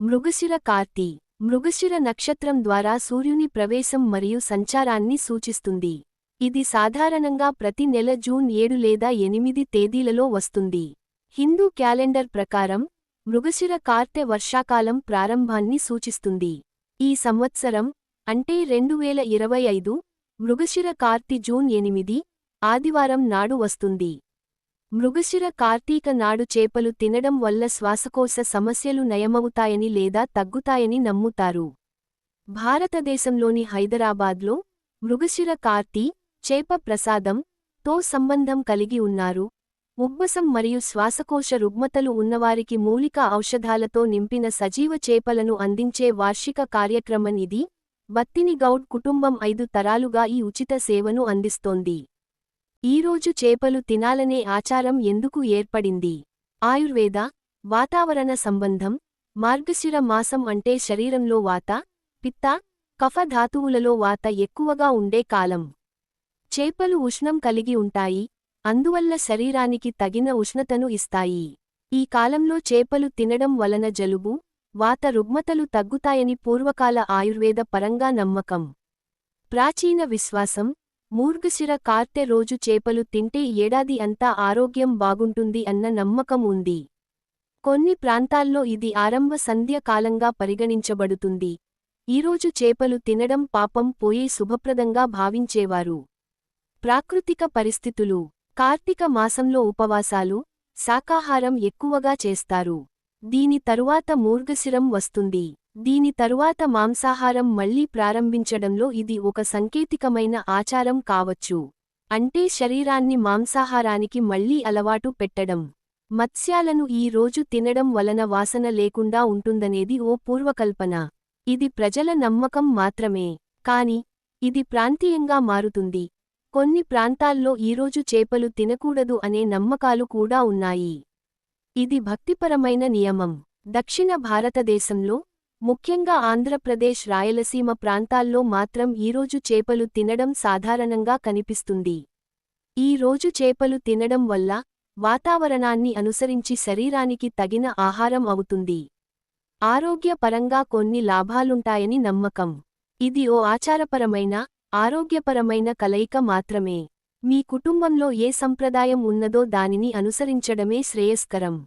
మృగశిర కార్తి. మృగశిర నక్షత్రం ద్వారా సూర్యుని ప్రవేశం మరియు సంచారాన్ని సూచిస్తుంది. ఇది సాధారణంగా ప్రతి నెల జూన్ ఏడు లేదా ఎనిమిది తేదీలలో వస్తుంది. హిందూ క్యాలెండర్ ప్రకారం మృగశిర కార్తె వర్షాకాలం ప్రారంభాన్ని సూచిస్తుంది. ఈ సంవత్సరం అంటే రెండు వేల ఇరవై ఐదు మృగశిర కార్తి జూన్ ఎనిమిది ఆదివారం నాడు వస్తుంది. మృగశిర కార్తీక నాడు చేపలు తినడం వల్ల శ్వాసకోశ సమస్యలు నయమవుతాయని లేదా తగ్గుతాయని నమ్ముతారు. భారతదేశంలోని హైదరాబాద్లో మృగశిర కార్తీ చేప ప్రసాదం తో సంబంధం కలిగి ఉన్నారు. ఉబ్బసం మరియు శ్వాసకోశ రుగ్మతలు ఉన్నవారికి మూలిక ఔషధాలతో నింపిన సజీవ చేపలను అందించే వార్షిక కార్యక్రమం ఇది. బత్తిని గౌడ్ కుటుంబం ఐదు తరాలుగా ఈ ఉచిత సేవను అందిస్తోంది. ఈరోజు చేపలు తినాలనే ఆచారం ఎందుకు ఏర్పడింది? ఆయుర్వేద వాతావరణ సంబంధం మార్గశిర మాసం అంటే శరీరంలో వాత పిత్త కఫ ధాతువులలో వాత ఎక్కువగా ఉండే కాలం. చేపలు ఉష్ణం కలిగి ఉంటాయి అందువల్ల శరీరానికి తగిన ఉష్ణతను ఇస్తాయి. ఈ కాలంలో చేపలు తినడం వలన జలుబు వాత రుగ్మతలు తగ్గుతాయని పూర్వకాల ఆయుర్వేద పరంగా నమ్మకం. ప్రాచీన విశ్వాసం మూర్గశిర కార్తె రోజు చేపలు తింటే ఏడాది అంతా ఆరోగ్యం బాగుంటుంది అన్న నమ్మకం ఉంది. కొన్ని ప్రాంతాల్లో ఇది ఆరంభ సంధ్య కాలంగా పరిగణించబడుతుంది. ఈరోజు చేపలు తినడం పాపం పోయే శుభప్రదంగా భావించేవారు. ప్రాకృతిక పరిస్థితులు కార్తీక మాసంలో ఉపవాసాలు శాకాహారం ఎక్కువగా చేస్తారు. దీని తరువాత మూర్గశిరం వస్తుంది. దీని తరువాత మాంసాహారం మళ్ళీ ప్రారంభించడంలో ఇది ఒక సంకేతికమైన ఆచారం కావచ్చు. అంటే శరీరాన్ని మాంసాహారానికి మళ్ళీ అలవాటు పెట్టడం. మత్స్యాలను ఈ రోజు తినడం వలన వాసన లేకుండా ఉంటుందనేది ఓ పూర్వకల్పన. ఇది ప్రజల నమ్మకం మాత్రమే. కాని ఇది ప్రాంతీయంగా మారుతుంది. కొన్ని ప్రాంతాల్లో ఈరోజు చేపలు తినకూడదు అనే నమ్మకాలు కూడా ఉన్నాయి. ఇది భక్తిపరమైన నియమం. దక్షిణ భారతదేశంలో ముఖ్యంగా ఆంధ్రప్రదేశ్ రాయలసీమ ప్రాంతాల్లో మాత్రం ఈరోజు చేపలు తినడం సాధారణంగా కనిపిస్తుంది. ఈ రోజు చేపలు తినడం వల్ల వాతావరణాన్ని అనుసరించి శరీరానికి తగిన ఆహారం అవుతుంది. ఆరోగ్యపరంగా కొన్ని లాభాలుంటాయని నమ్మకం. ఇది ఓ ఆచారపరమైన ఆరోగ్యపరమైన కలయిక మాత్రమే. మీ కుటుంబంలో ఏ సంప్రదాయం ఉన్నదో దానిని అనుసరించడమే శ్రేయస్కరం.